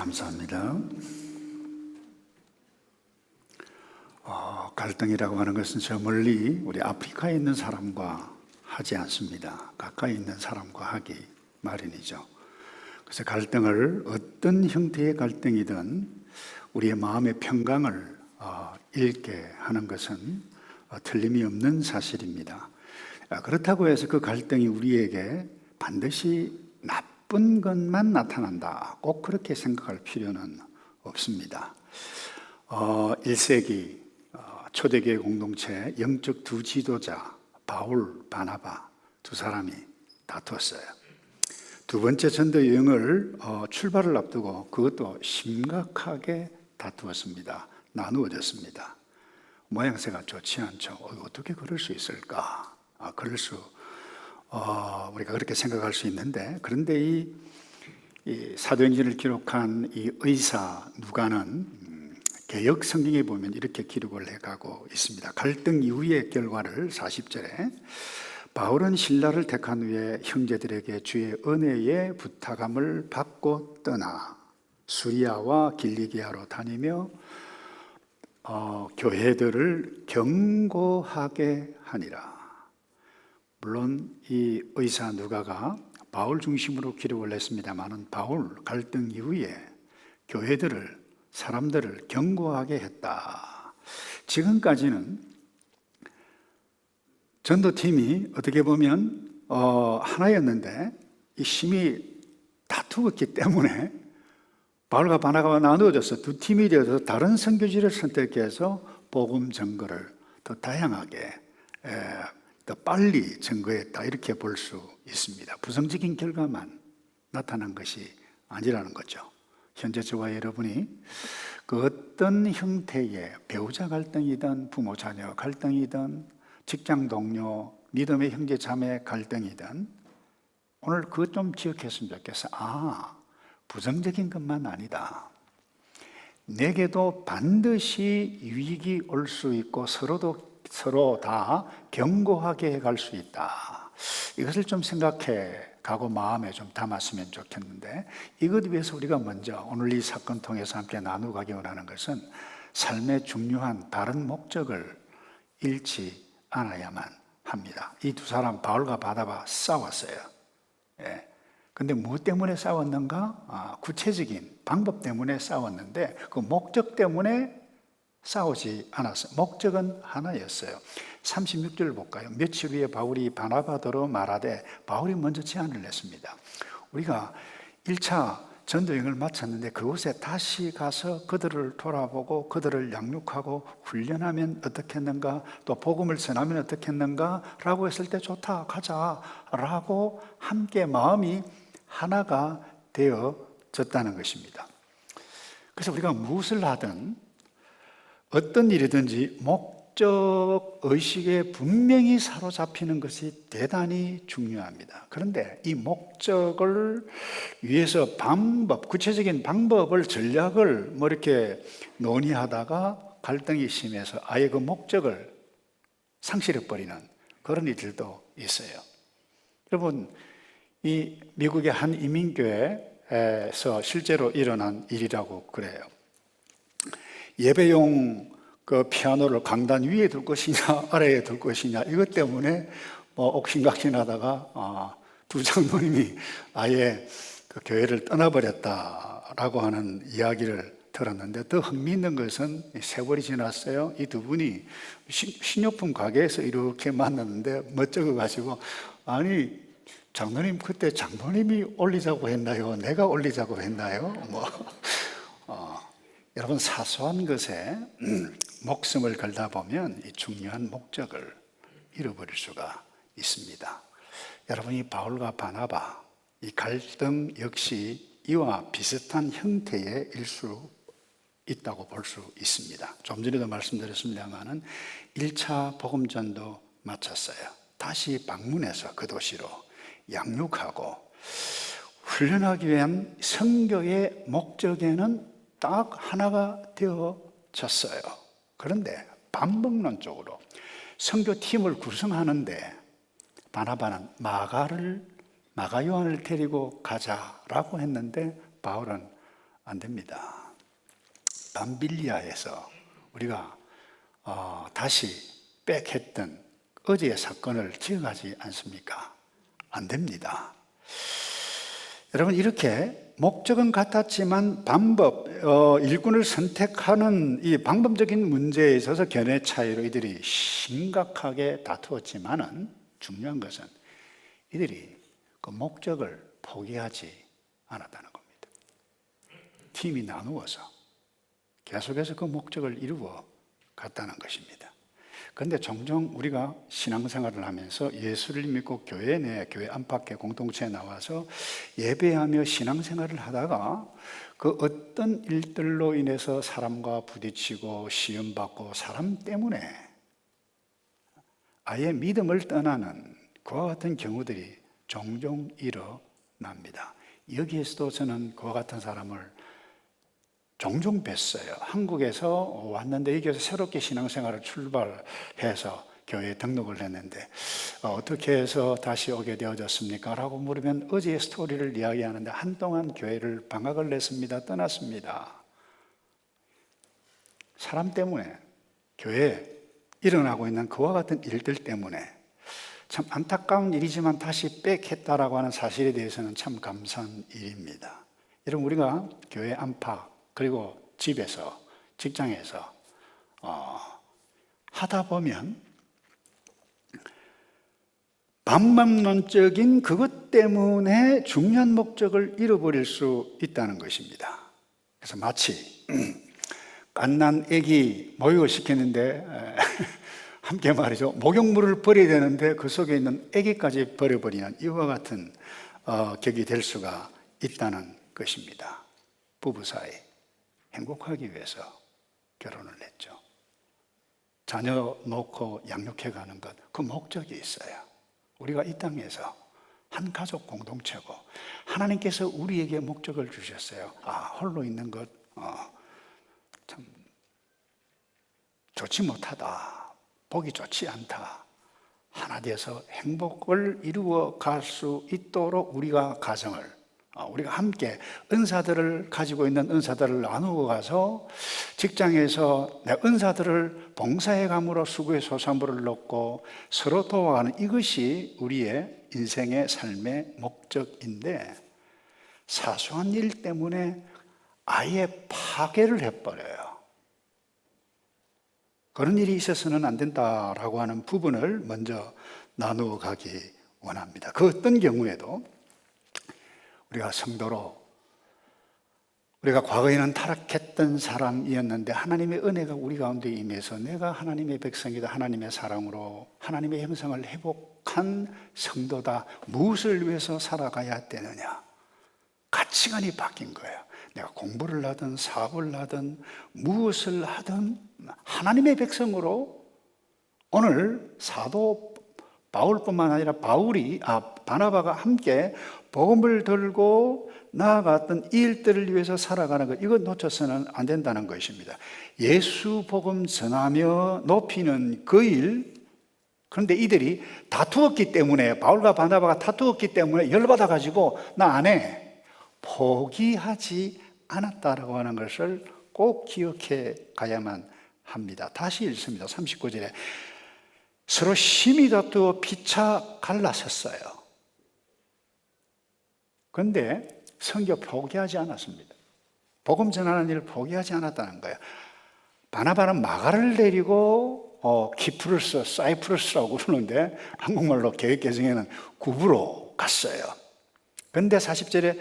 감사합니다. 어, 갈등이라고 하는 것은 저 멀리 우리 아프리카에 있는 사람과 하지 않습니다. 가까이 있는 사람과 하기 마련이죠. 그래서 갈등을 어떤 형태의 갈등이든 우리의 마음의 평강을 어, 잃게 하는 것은 어, 틀림이 없는 사실입니다. 아, 그렇다고 해서 그 갈등이 우리에게 반드시 나쁜 것만 나타난다. 꼭 그렇게 생각할 필요는 없습니다. 어, 1세기 어, 초대교회 공동체 영적 두 지도자 바울, 바나바 두 사람이 다투었어요. 두 번째 전도 여행을 어, 출발을 앞두고 그것도 심각하게 다투었습니다. 나누어졌습니다. 모양새가 좋지 않죠. 어, 어떻게 그럴 수 있을까? 아, 그럴 수 어, 우리가 그렇게 생각할 수 있는데 그런데 이, 이 사도행전을 기록한 이 의사 누가는 음, 개혁 성경에 보면 이렇게 기록을 해가고 있습니다. 갈등 이후의 결과를 40절에 바울은 신라를 택한 후에 형제들에게 주의 은혜의 부탁함을 받고 떠나 수리아와 길리기아로 다니며 어, 교회들을 경고하게 하니라. 물론 이 의사 누가가 바울 중심으로 기록을 했습니다만은 바울 갈등 이후에 교회들을 사람들을 경고하게 했다. 지금까지는 전도팀이 어떻게 보면 어, 하나였는데 이 힘이 다투었기 때문에 바울과 바나가 나누어져서 두 팀이 되어서 다른 선교지를 선택해서 복음 증거를 더 다양하게 에, 더 빨리 증거했다 이렇게 볼 수 있습니다. 부정적인 결과만 나타난 것이 아니라는 거죠. 현재 저와 여러분이 그 어떤 형태의 배우자 갈등이든 부모 자녀 갈등이든 직장 동료 믿음의 형제 자매 갈등이든 오늘 그것 좀 기억했으면 좋겠어. 아, 부정적인 것만 아니다. 내게도 반드시 위기 올수 있고 서로도 서로 다 경고하게 해갈 수 있다. 이것을 좀 생각해 가고 마음에 좀 담았으면 좋겠는데 이것 위해서 우리가 먼저 오늘 이 사건 통해서 함께 나누가기 원하는 것은 삶의 중요한 다른 목적을 잃지 않아야만 합니다. 이 두 사람 바울과 바다바 싸웠어요. 예. 근데 무엇 때문에 싸웠는가? 아, 구체적인 방법 때문에 싸웠는데 그 목적 때문에 싸우지 않았어요. 목적은 하나였어요. 36절 볼까요? 며칠 후에 바울이 바나바더로 말하되 바울이 먼저 제안을 냈습니다. 우리가 1차 전도여행을 마쳤는데 그곳에 다시 가서 그들을 돌아보고 그들을 양육하고 훈련하면 어떻겠는가 또 복음을 전하면 어떻겠는가 라고 했을 때 좋다 가자 라고 함께 마음이 하나가 되어졌다는 것입니다. 그래서 우리가 무엇을 하든 어떤 일이든지 목적 의식에 분명히 사로잡히는 것이 대단히 중요합니다. 그런데 이 목적을 위해서 방법, 구체적인 방법을, 전략을 뭐 이렇게 논의하다가 갈등이 심해서 아예 그 목적을 상실해 버리는 그런 일들도 있어요. 여러분, 이 미국의 한 이민교회에서 실제로 일어난 일이라고 그래요. 예배용 그 피아노를 강단 위에 둘 것이냐 아래에 둘 것이냐 이것 때문에 뭐 옥신각신하다가 아, 두 장로님이 아예 그 교회를 떠나버렸다라고 하는 이야기를 들었는데 더 흥미있는 것은 세월이 지났어요. 이 두 분이 신용품 가게에서 이렇게 만났는데 멋쩍어 가지고 아니 장로님 그때 장로님이 올리자고 했나요? 내가 올리자고 했나요? 뭐 어, 여러분 사소한 것에 음, 목숨을 걸다 보면 이 중요한 목적을 잃어버릴 수가 있습니다. 여러분이 바울과 바나바 이 갈등 역시 이와 비슷한 형태의 일수 있다고 볼 수 있습니다. 좀 전에도 말씀드렸습니다만은 1차 복음전도 마쳤어요. 다시 방문해서 그 도시로 양육하고 훈련하기 위한 성교의 목적에는 딱 하나가 되어졌어요. 그런데 반복론적으로 성교팀을 구성하는데 바나바는 마가를 마가 요한을 데리고 가자라고 했는데 바울은 안 됩니다. 밤빌리아에서 우리가 어, 다시 백했던 어제의 사건을 기억하지 않습니까? 안 됩니다. 여러분 이렇게 목적은 같았지만 방법, 어, 일꾼을 선택하는 이 방법적인 문제에 있어서 견해 차이로 이들이 심각하게 다투었지만은 중요한 것은 이들이 그 목적을 포기하지 않았다는 겁니다. 팀이 나누어서 계속해서 그 목적을 이루어 갔다는 것입니다. 그런데 종종 우리가 신앙생활을 하면서 예수를 믿고 교회 내, 교회 안팎의 공동체에 나와서 예배하며 신앙생활을 하다가 그 어떤 일들로 인해서 사람과 부딪히고 시험받고 사람 때문에 아예 믿음을 떠나는 그와 같은 경우들이 종종 일어납니다. 여기에서도 저는 그와 같은 사람을 종종 뵀어요. 한국에서 왔는데 여기서 새롭게 신앙생활을 출발해서 교회에 등록을 했는데 어, 떻게 해서 다시 오게 되어졌습니까? 라고 물으면 어제의 스토리를 이야기하는데 한동안 교회를 방학을 냈습니다. 떠났습니다. 사람 때문에 교회에 일어나고 있는 그와 같은 일들 때문에 참 안타까운 일이지만 다시 빽했다라고 하는 사실에 대해서는 참 감사한 일입니다. 여러분 우리가 교회 안팎 그리고 집에서 직장에서 어, 하다 보면 반망론적인 그것 때문에 중요한 목적을 잃어버릴 수 있다는 것입니다. 그래서 마치 갓난 아기 목욕을 시켰는데 함께 말이죠 목욕물을 버려야 되는데 그 속에 있는 아기까지 버려버리는 이와 같은 어, 격이 될 수가 있다는 것입니다. 부부 사이 행복하기 위해서 결혼을 했죠. 자녀 놓고 양육해 가는 것, 그 목적이 있어요. 우리가 이 땅에서 한 가족 공동체고 하나님께서 우리에게 목적을 주셨어요. 아, 홀로 있는 것, 어, 참 좋지 못하다. 보기 좋지 않다. 하나 되어서 행복을 이루어 갈 수 있도록 우리가 가정을 어, 우리가 함께 은사들을 가지고 있는 은사들을 나누어 가서 직장에서 내 은사들을 봉사해 감으로 수고의 소산물을 넣고 서로 도와가는 이것이 우리의 인생의 삶의 목적인데 사소한 일 때문에 아예 파괴를 해버려요. 그런 일이 있어서는 안 된다라고 하는 부분을 먼저 나누어 가기 원합니다. 그 어떤 경우에도 우리가 성도로 우리가 과거에는 타락했던 사람이었는데 하나님의 은혜가 우리 가운데 임해서 내가 하나님의 백성이다 하나님의 사랑으로 하나님의 형상을 회복한 성도다. 무엇을 위해서 살아가야 되느냐? 가치관이 바뀐 거예요. 내가 공부를 하든 사업을 하든 무엇을 하든 하나님의 백성으로 오늘 사도 바울뿐만 아니라 바울이 아 바나바가 함께 복음을 들고 나아갔던 이 일들을 위해서 살아가는 것 이거 놓쳐서는 안 된다는 것입니다. 예수 복음 전하며 높이는 그 일. 그런데 이들이 다투었기 때문에 바울과 바나바가 다투었기 때문에 열받아 가지고 나 안 해. 포기하지 않았다라고 하는 것을 꼭 기억해 가야만 합니다. 다시 읽습니다. 39절에 서로 심히 다투어 피차 갈라섰어요. 그런데 성교 포기하지 않았습니다. 복음 전하는 일을 포기하지 않았다는 거예요. 바나바는 마가를 내리고 어, 키프루스, 사이프루스라고 그러는데 한국말로 계획 개정에는 구부로 갔어요. 그런데 40절에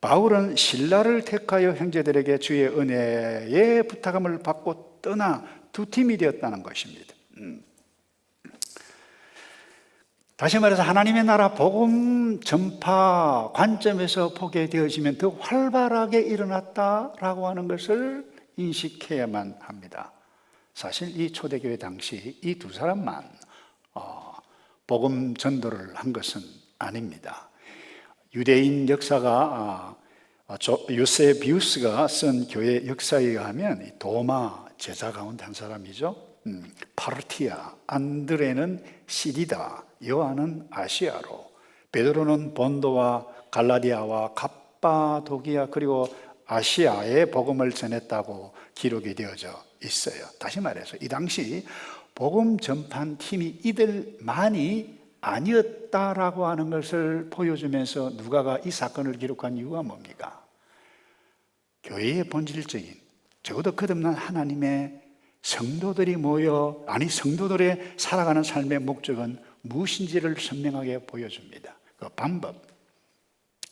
바울은 신라를 택하여 형제들에게 주의 은혜의 부탁함을 받고 떠나 두 팀이 되었다는 것입니다. 음. 다시 말해서 하나님의 나라 복음 전파 관점에서 보게 되어지면 더 활발하게 일어났다라고 하는 것을 인식해야만 합니다. 사실 이 초대교회 당시 이 두 사람만 어, 복음 전도를 한 것은 아닙니다. 유대인 역사가 아, 요세비우스가 쓴 교회 역사에 의하면 도마 제자 가운데 한 사람이죠. 음, 파르티아, 안드레는 시리다, 요한은 아시아로, 베드로는 본도와 갈라디아와 갑바도기아 그리고 아시아에 복음을 전했다고 기록이 되어져 있어요. 다시 말해서 이 당시 복음 전판 팀이 이들만이 아니었다라고 하는 것을 보여주면서 누가가 이 사건을 기록한 이유가 뭡니까? 교회의 본질적인 적어도 거듭난 하나님의 성도들이 모여 아니 성도들의 살아가는 삶의 목적은 무엇인지를 선명하게 보여줍니다. 그 방법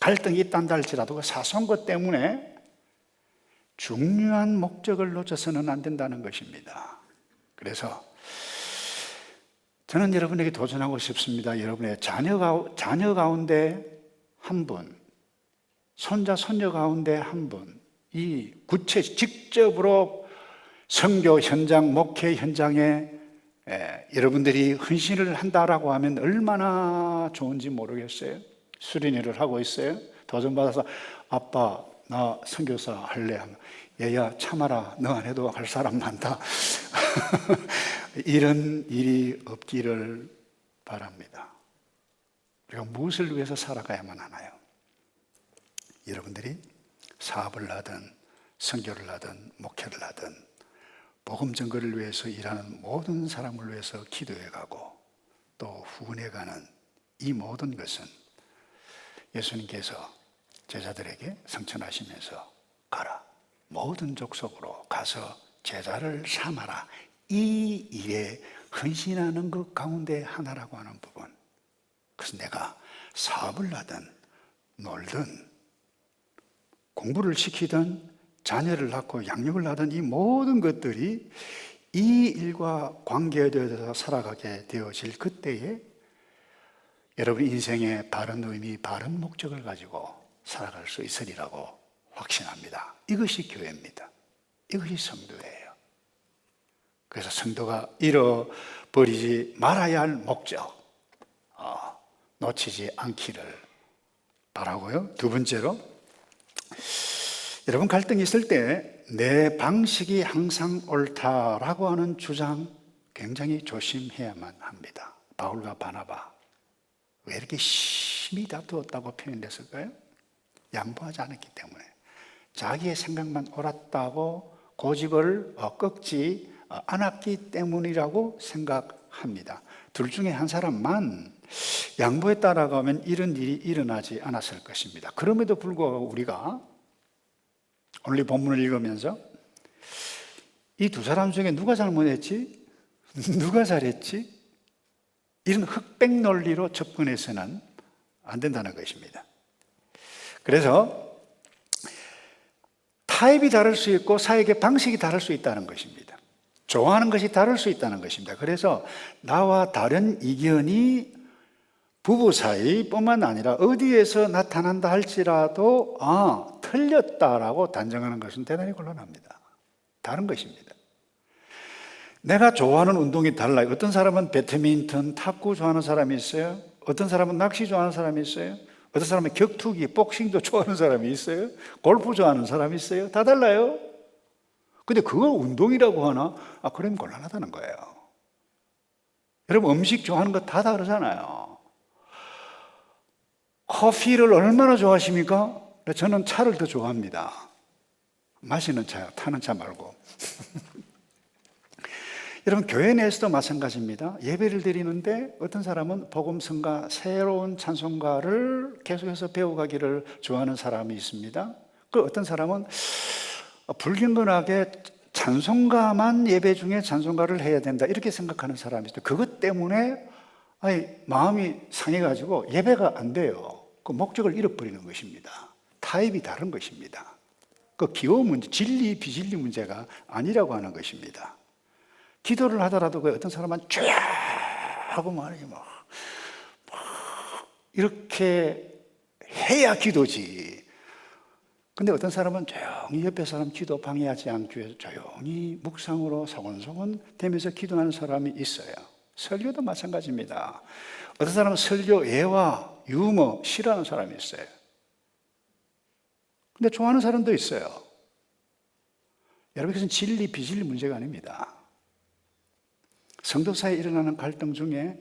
갈등이 있단다 할지라도 그 사소한 것 때문에 중요한 목적을 놓쳐서는 안 된다는 것입니다. 그래서 저는 여러분에게 도전하고 싶습니다. 여러분의 자녀, 가, 자녀 가운데 한 분, 손자, 손녀 가운데 한 분, 이 구체 직접으로 선교 현장, 목회 현장에 에, 여러분들이 헌신을 한다라고 하면 얼마나 좋은지 모르겠어요. 수련회를 하고 있어요. 도전 받아서 아빠 나 선교사 할래 하면 얘야 참아라 너 안 해도 할 사람 많다. 이런 일이 없기를 바랍니다. 우리가 무엇을 위해서 살아가야만 하나요? 여러분들이 사업을 하든 선교를 하든 목회를 하든 복음 증거를 위해서 일하는 모든 사람을 위해서 기도해 가고 또 후원해 가는 이 모든 것은 예수님께서 제자들에게 성천하시면서 가라. 모든 족속으로 가서 제자를 삼아라. 이 일에 헌신하는 것 가운데 하나라고 하는 부분. 그래서 내가 사업을 하든 놀든 공부를 시키든 자녀를 낳고 양육을 하던 이 모든 것들이 이 일과 관계되어서 살아가게 되어질 그때에 여러분 인생의 바른 의미, 바른 목적을 가지고 살아갈 수 있으리라고 확신합니다. 이것이 교회입니다. 이것이 성도예요. 그래서 성도가 잃어버리지 말아야 할 목적, 어, 놓치지 않기를 바라고요. 두 번째로, 여러분 갈등이 있을 때 내 방식이 항상 옳다라고 하는 주장 굉장히 조심해야만 합니다. 바울과 바나바 왜 이렇게 심히 다투었다고 표현됐을까요? 양보하지 않았기 때문에 자기의 생각만 옳았다고 고집을 어, 꺾지 어, 않았기 때문이라고 생각합니다. 둘 중에 한 사람만 양보했다라고 하면 이런 일이 일어나지 않았을 것입니다. 그럼에도 불구하고 우리가 오늘 이 본문을 읽으면서 이 두 사람 중에 누가 잘못했지? 누가 잘했지? 이런 흑백 논리로 접근해서는 안 된다는 것입니다. 그래서 타입이 다를 수 있고 사역의 방식이 다를 수 있다는 것입니다. 좋아하는 것이 다를 수 있다는 것입니다. 그래서 나와 다른 이견이 부부 사이뿐만 아니라 어디에서 나타난다 할지라도 아 틀렸다라고 단정하는 것은 대단히 곤란합니다. 다른 것입니다. 내가 좋아하는 운동이 달라요. 어떤 사람은 배드민턴, 탁구 좋아하는 사람이 있어요. 어떤 사람은 낚시 좋아하는 사람이 있어요. 어떤 사람은 격투기, 복싱도 좋아하는 사람이 있어요. 골프 좋아하는 사람이 있어요. 다 달라요. 근데 그걸 운동이라고 하나? 아, 그러면 곤란하다는 거예요. 여러분, 음식 좋아하는 거 다 다르잖아요. 커피를 얼마나 좋아하십니까? 저는 차를 더 좋아합니다. 마시는 차요. 타는 차 말고. 여러분, 교회 내에서도 마찬가지입니다. 예배를 드리는데 어떤 사람은 복음성가, 새로운 찬송가를 계속해서 배워가기를 좋아하는 사람이 있습니다. 그 어떤 사람은 불경건하게 찬송가만 예배 중에 찬송가를 해야 된다. 이렇게 생각하는 사람이 있어요. 그것 때문에 아니, 마음이 상해가지고 예배가 안 돼요. 그 목적을 잃어버리는 것입니다. 타입이 다른 것입니다. 그 기호 문제, 진리, 비진리 문제가 아니라고 하는 것입니다. 기도를 하더라도 그 어떤 사람은 쫙 하고 말이지 뭐, 이렇게 해야 기도지. 근데 어떤 사람은 조용히 옆에 사람 기도 방해하지 않기 위해서 조용히 묵상으로 소곤소곤 되면서 기도하는 사람이 있어요. 설교도 마찬가지입니다. 어떤 사람은 설교 예와 유머 싫어하는 사람이 있어요. 근데 좋아하는 사람도 있어요. 여러분, 그것은 진리, 비진리 문제가 아닙니다. 성도 사이에 일어나는 갈등 중에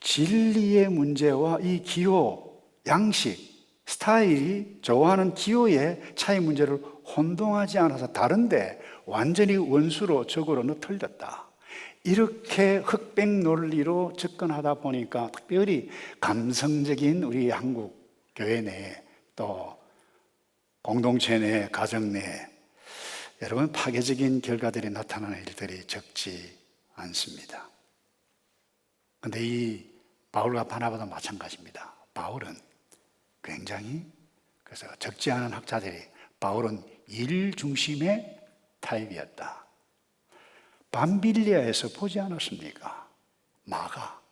진리의 문제와 이 기호, 양식, 스타일이 좋아하는 기호의 차이 문제를 혼동하지 않아서 다른데 완전히 원수로 적으로는 틀렸다. 이렇게 흑백 논리로 접근하다 보니까 특별히 감성적인 우리 한국 교회 내에 또 공동체 내, 가정 내에 여러분 파괴적인 결과들이 나타나는 일들이 적지 않습니다. 근데 이 바울과 바나바도 마찬가지입니다. 바울은 굉장히 그래서 적지 않은 학자들이 바울은 일 중심의 타입이었다. 밤빌리아에서 보지 않았습니까? 마가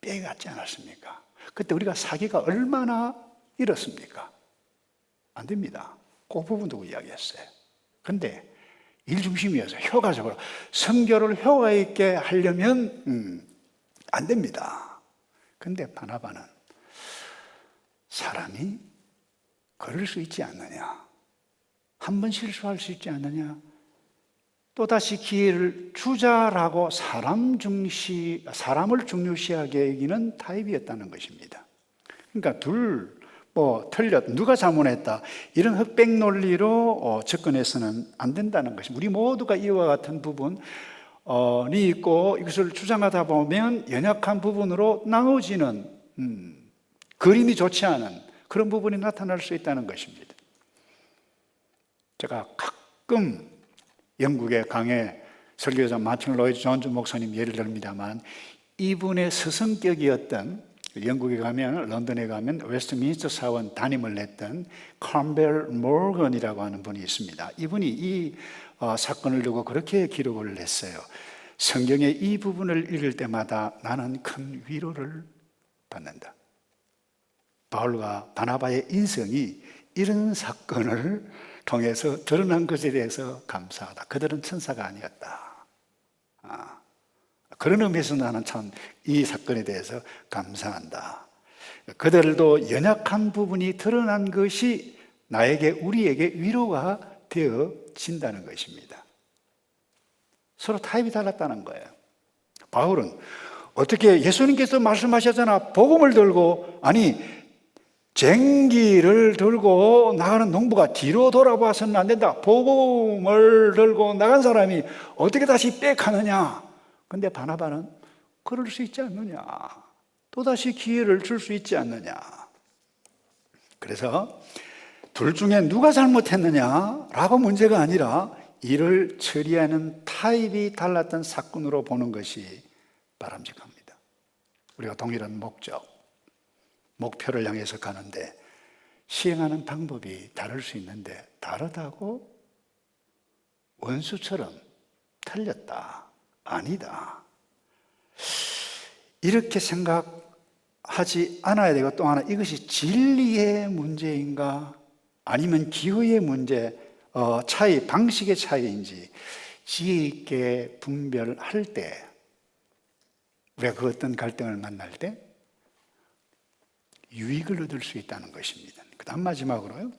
빼갔지 않았습니까? 그때 우리가 사기가 얼마나 잃었습니까? 안 됩니다. 그 부분도 이야기했어요. 근데 일 중심이어서 효과적으로 성교를 효과 있게 하려면 음, 안 됩니다. 근데 바나바는 사람이 그럴 수 있지 않느냐? 한 번 실수할 수 있지 않느냐? 또다시 기회를 주자라고 사람 중시, 사람을 중요시하게 여기는 타입이었다는 것입니다. 그러니까 둘, 뭐, 틀렸, 누가 잘못했다. 이런 흑백 논리로 어, 접근해서는 안 된다는 것입니다. 우리 모두가 이와 같은 부분, 어, 이 있고 이것을 주장하다 보면 연약한 부분으로 나눠지는, 음, 그림이 좋지 않은 그런 부분이 나타날 수 있다는 것입니다. 제가 가끔 영국의 강의 설교자 마틴 로이드 존즈 목사님 예를 듭니다만 이분의 스승격이었던 영국에 가면 런던에 가면 웨스트민스터 사원 담임을 했던 캄벨 모건이라고 하는 분이 있습니다. 이분이 이 어, 사건을 두고 그렇게 기록을 했어요. 성경의 이 부분을 읽을 때마다 나는 큰 위로를 받는다. 바울과 바나바의 인성이 이런 사건을 통해서 드러난 것에 대해서 감사하다. 그들은 천사가 아니었다. 아, 그런 의미에서 나는 참 이 사건에 대해서 감사한다. 그들도 연약한 부분이 드러난 것이 나에게, 우리에게 위로가 되어진다는 것입니다. 서로 타입이 달랐다는 거예요. 바울은 어떻게 예수님께서 말씀하셨잖아. 복음을 들고, 아니, 쟁기를 들고 나가는 농부가 뒤로 돌아봐서는 안 된다. 복음을 들고 나간 사람이 어떻게 다시 빽하느냐. 근데 바나바는 그럴 수 있지 않느냐. 또다시 기회를 줄 수 있지 않느냐. 그래서 둘 중에 누가 잘못했느냐라고 문제가 아니라 이를 처리하는 타입이 달랐던 사건으로 보는 것이 바람직합니다. 우리가 동일한 목적, 목표를 향해서 가는데 시행하는 방법이 다를 수 있는데 다르다고 원수처럼 틀렸다. 아니다. 이렇게 생각하지 않아야 되고 또 하나 이것이 진리의 문제인가 아니면 기호의 문제, 어, 차이, 방식의 차이인지 지혜 있게 분별할 때 우리가 그 어떤 갈등을 만날 때 유익을 얻을 수 있다는 것입니다. 그 다음 마지막으로요.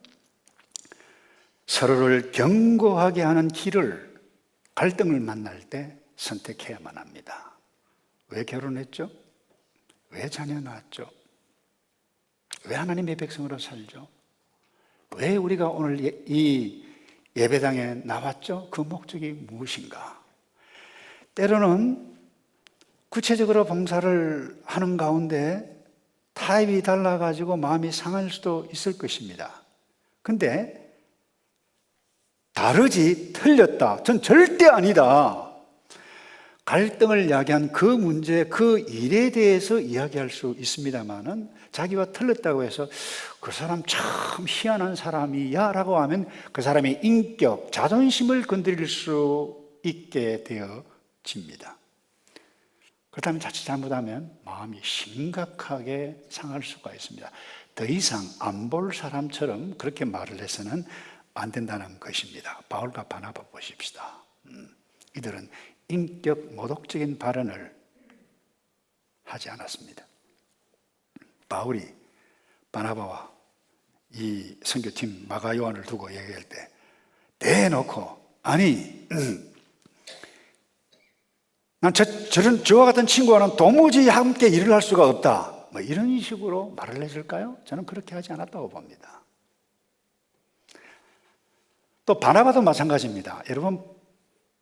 서로를 경고하게 하는 길을 갈등을 만날 때 선택해야만 합니다. 왜 결혼했죠? 왜 자녀 낳았죠? 왜 하나님의 백성으로 살죠? 왜 우리가 오늘 예, 이 예배당에 나왔죠? 그 목적이 무엇인가? 때로는 구체적으로 봉사를 하는 가운데 타입이 달라가지고 마음이 상할 수도 있을 것입니다. 근데 다르지, 틀렸다. 전 절대 아니다. 갈등을 야기한 그 문제, 그 일에 대해서 이야기할 수 있습니다만은 자기와 틀렸다고 해서 그 사람 참 희한한 사람이야 라고 하면 그 사람의 인격, 자존심을 건드릴 수 있게 되어집니다. 그렇다면 자칫 잘못하면 마음이 심각하게 상할 수가 있습니다. 더 이상 안 볼 사람처럼 그렇게 말을 해서는 안 된다는 것입니다. 바울과 바나바 보십시다. 음, 이들은 인격 모독적인 발언을 하지 않았습니다. 바울이 바나바와 이 선교팀 마가 요한을 두고 얘기할 때 대놓고 아니 난 저, 저런 저와 같은 친구와는 도무지 함께 일을 할 수가 없다. 뭐 이런 식으로 말을 해줄까요? 저는 그렇게 하지 않았다고 봅니다. 또 바나바도 마찬가지입니다. 여러분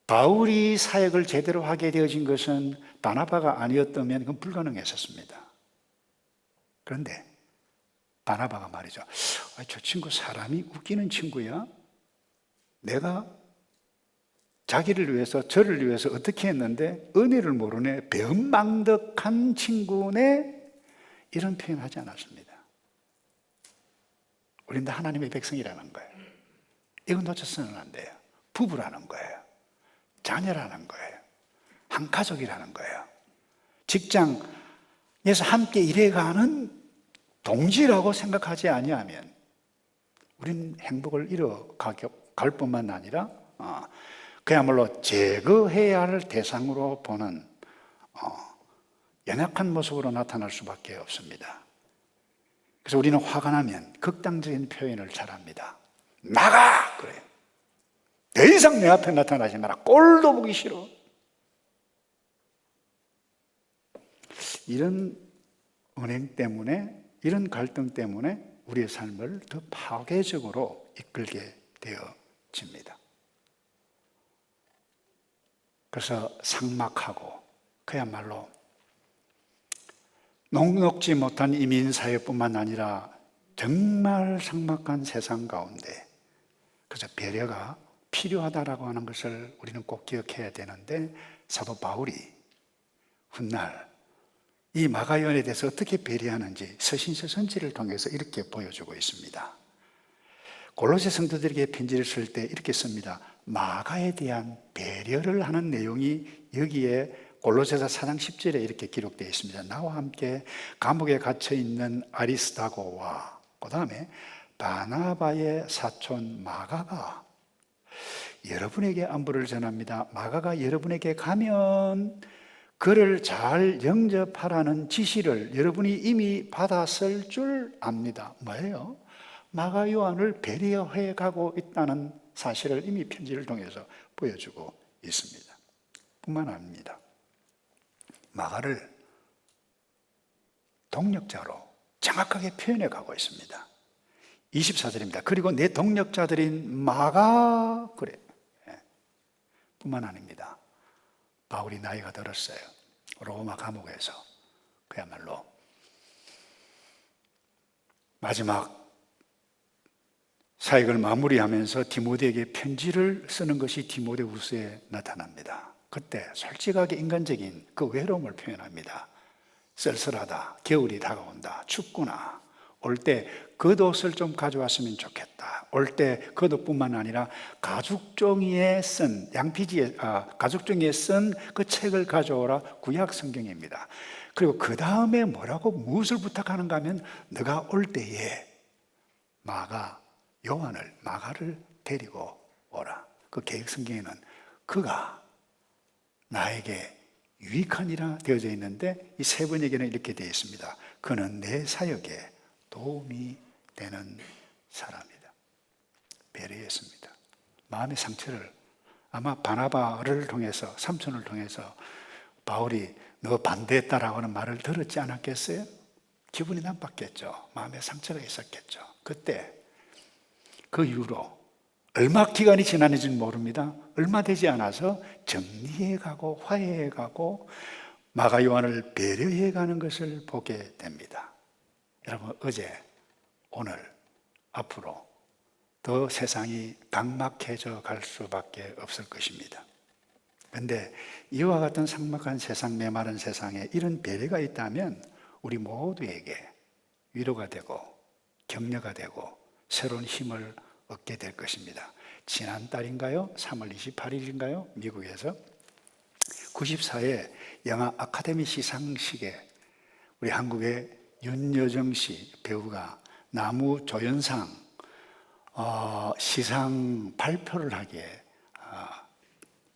바울이 사역을 제대로 하게 되어진 것은 바나바가 아니었다면 그건 불가능했었습니다. 그런데 바나바가 말이죠. 아, 저 친구 사람이 웃기는 친구야. 내가 자기를 위해서 저를 위해서 어떻게 했는데 은혜를 모르네 배은망덕한 친구네 이런 표현하지 않았습니다. 우리는 다 하나님의 백성이라는 거예요. 이건 놓쳐서는 안 돼요. 부부라는 거예요. 자녀라는 거예요. 한 가족이라는 거예요. 직장에서 함께 일해가는 동지라고 생각하지 아니하면 우리는 행복을 잃어갈 뿐만 아니라 어, 그야말로 제거해야 할 대상으로 보는 어, 연약한 모습으로 나타날 수밖에 없습니다. 그래서 우리는 화가 나면 극단적인 표현을 잘합니다. 나가! 그래요. 더 이상 내 앞에 나타나지 마라. 꼴도 보기 싫어. 이런 은행 때문에, 이런 갈등 때문에 우리의 삶을 더 파괴적으로 이끌게 되어집니다. 그래서 상막하고 그야말로 녹록지 못한 이민사회뿐만 아니라 정말 상막한 세상 가운데 그래서 배려가 필요하다라고 하는 것을 우리는 꼭 기억해야 되는데 사도 바울이 훗날 이 마가연에 대해서 어떻게 배려하는지 서신서 선지를 통해서 이렇게 보여주고 있습니다. 골로새 성도들에게 편지를 쓸 때 이렇게 씁니다. 마가에 대한 배려를 하는 내용이 여기에 골로새서 4장 10절에 이렇게 기록되어 있습니다. 나와 함께 감옥에 갇혀 있는 아리스다고와 그다음에 바나바의 사촌 마가가 여러분에게 안부를 전합니다. 마가가 여러분에게 가면 그를 잘 영접하라는 지시를 여러분이 이미 받았을 줄 압니다. 뭐예요? 마가 요한을 배려해 가고 있다는 사실을 이미 편지를 통해서 보여주고 있습니다. 뿐만 아닙니다. 마가를 동력자로 정확하게 표현해 가고 있습니다. 24절입니다. 그리고 내 동력자들인 마가 그래. 예. 뿐만 아닙니다. 바울이 나이가 들었어요. 로마 감옥에서 그야말로 마지막 사역을 마무리하면서 디모데에게 편지를 쓰는 것이 디모데 후서에 나타납니다. 그때 솔직하게 인간적인 그 외로움을 표현합니다. 쓸쓸하다. 겨울이 다가온다. 춥구나. 올 때 겉옷을 좀 가져왔으면 좋겠다. 올 때 겉옷뿐만 아니라 가죽종이에 쓴 양피지에 아, 가죽종이에 쓴 그 책을 가져오라 구약 성경입니다. 그리고 그 다음에 뭐라고 무엇을 부탁하는가 하면 네가 올 때에 마가 요한을 마가를 데리고 오라. 그 계획 성경에는 그가 나에게 유익한 이라 되어져 있는데 이 세 번에게는 이렇게 되어 있습니다. 그는 내 사역에 도움이 되는 사람이다. 배려했습니다. 마음의 상처를 아마 바나바를 통해서 삼촌을 통해서 바울이 너 반대했다라고 하는 말을 들었지 않았겠어요? 기분이 나빴겠죠. 마음에 상처가 있었겠죠. 그때 그 이후로 얼마 기간이 지났는지는 모릅니다. 얼마 되지 않아서 정리해 가고 화해해 가고 마가 요한을 배려해 가는 것을 보게 됩니다. 여러분 어제 오늘 앞으로 더 세상이 각막해져 갈 수밖에 없을 것입니다. 근데 이와 같은 삭막한 세상, 메마른 세상에 이런 배려가 있다면 우리 모두에게 위로가 되고 격려가 되고 새로운 힘을 얻게 될 것입니다. 지난 달인가요? 3월 28일인가요? 미국에서 94회 영화 아카데미 시상식에 우리 한국의 윤여정 씨 배우가 나무 조연상 어, 시상 발표를 하기에 어,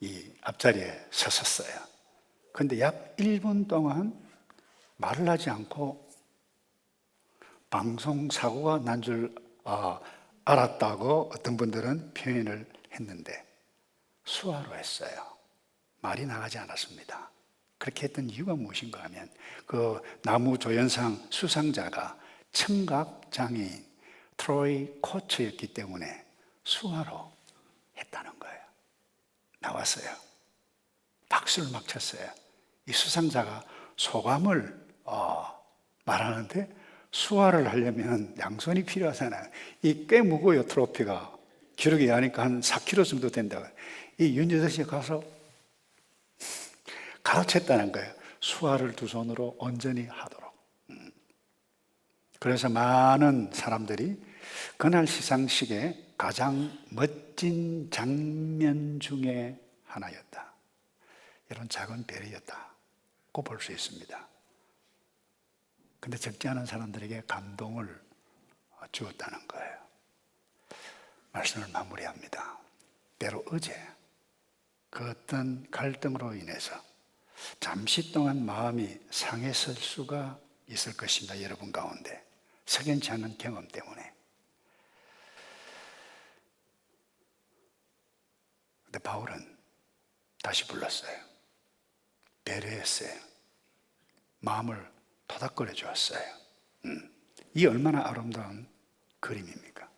이 앞자리에 섰었어요. 그런데 약 1분 동안 말을 하지 않고 방송 사고가 난줄 어, 알았다고 어떤 분들은 표현을 했는데 수화로 했어요. 말이 나가지 않았습니다. 그렇게 했던 이유가 무엇인가 하면 그 나무 조연상 수상자가 청각 장애인 트로이 코츠였기 때문에 수화로 나왔어요. 박수를 막 쳤어요. 이 수상자가 소감을 어, 말하는데 수화를 하려면 양손이 필요하잖아요. 이 꽤 무거워요, 트로피가. 기록이 하니까 한 4kg 정도 된다고. 이 윤여정 씨 가서 가르쳤다는 거예요. 수화를 두 손으로 온전히 하도록. 음. 그래서 많은 사람들이 그날 시상식에 가장 멋진 장면 중에 하나였다. 이런 작은 배려였다고 볼 수 있습니다. 근데 적지 않은 사람들에게 감동을 주었다는 거예요. 말씀을 마무리합니다. 때로 어제 그 어떤 갈등으로 인해서 잠시 동안 마음이 상했을 수가 있을 것입니다. 여러분 가운데. 석연치 않은 경험 때문에. 근데 바울은 다시 불렀어요. 배려했어요. 마음을 토닥거려 주었어요. 음. 이 얼마나 아름다운 그림입니까?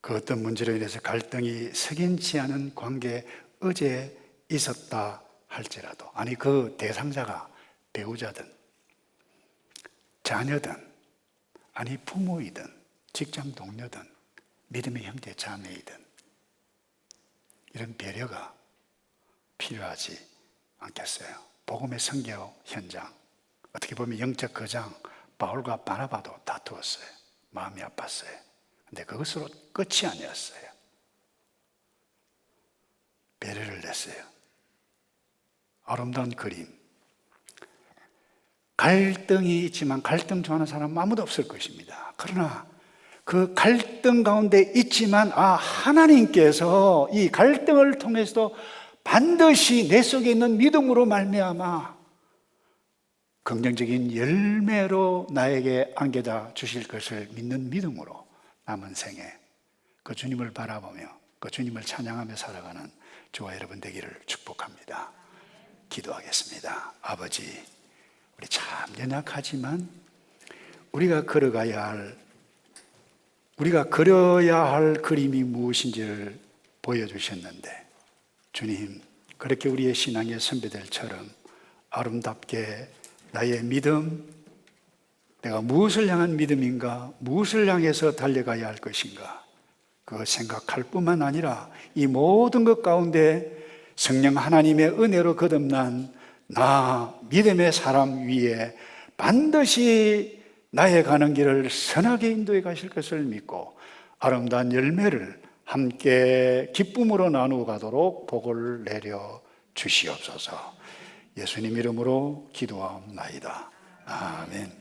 그 어떤 문제로 인해서 갈등이 석연치 않은 관계 어제 있었다 할지라도 아니 그 대상자가 배우자든 자녀든 아니 부모이든 직장 동료든 믿음의 형제 자매이든 이런 배려가 필요하지 않겠어요. 복음의 성교 현장 어떻게 보면 영적 거장 바울과 바나바도 다투었어요. 마음이 아팠어요. 근데 그것으로 끝이 아니었어요. 배려를 냈어요. 아름다운 그림. 갈등이 있지만 갈등 좋아하는 사람 아무도 없을 것입니다. 그러나 그 갈등 가운데 있지만 아 하나님께서 이 갈등을 통해서도 반드시 내 속에 있는 믿음으로 말미암아 긍정적인 열매로 나에게 안겨다 주실 것을 믿는 믿음으로 남은 생에 그 주님을 바라보며 그 주님을 찬양하며 살아가는 저와 여러분 되기를 축복합니다. 기도하겠습니다. 아버지, 우리 참 연약하지만 우리가 걸어가야 할 우리가 그려야 할 그림이 무엇인지를 보여주셨는데 주님 그렇게 우리의 신앙의 선배들처럼 아름답게 나의 믿음 내가 무엇을 향한 믿음인가 무엇을 향해서 달려가야 할 것인가 그 생각할 뿐만 아니라 이 모든 것 가운데 성령 하나님의 은혜로 거듭난 나 믿음의 사람 위에 반드시 나의 가는 길을 선하게 인도해 가실 것을 믿고 아름다운 열매를 함께 기쁨으로 나누어 가도록 복을 내려 주시옵소서. 예수님 이름으로 기도하옵나이다. 아멘.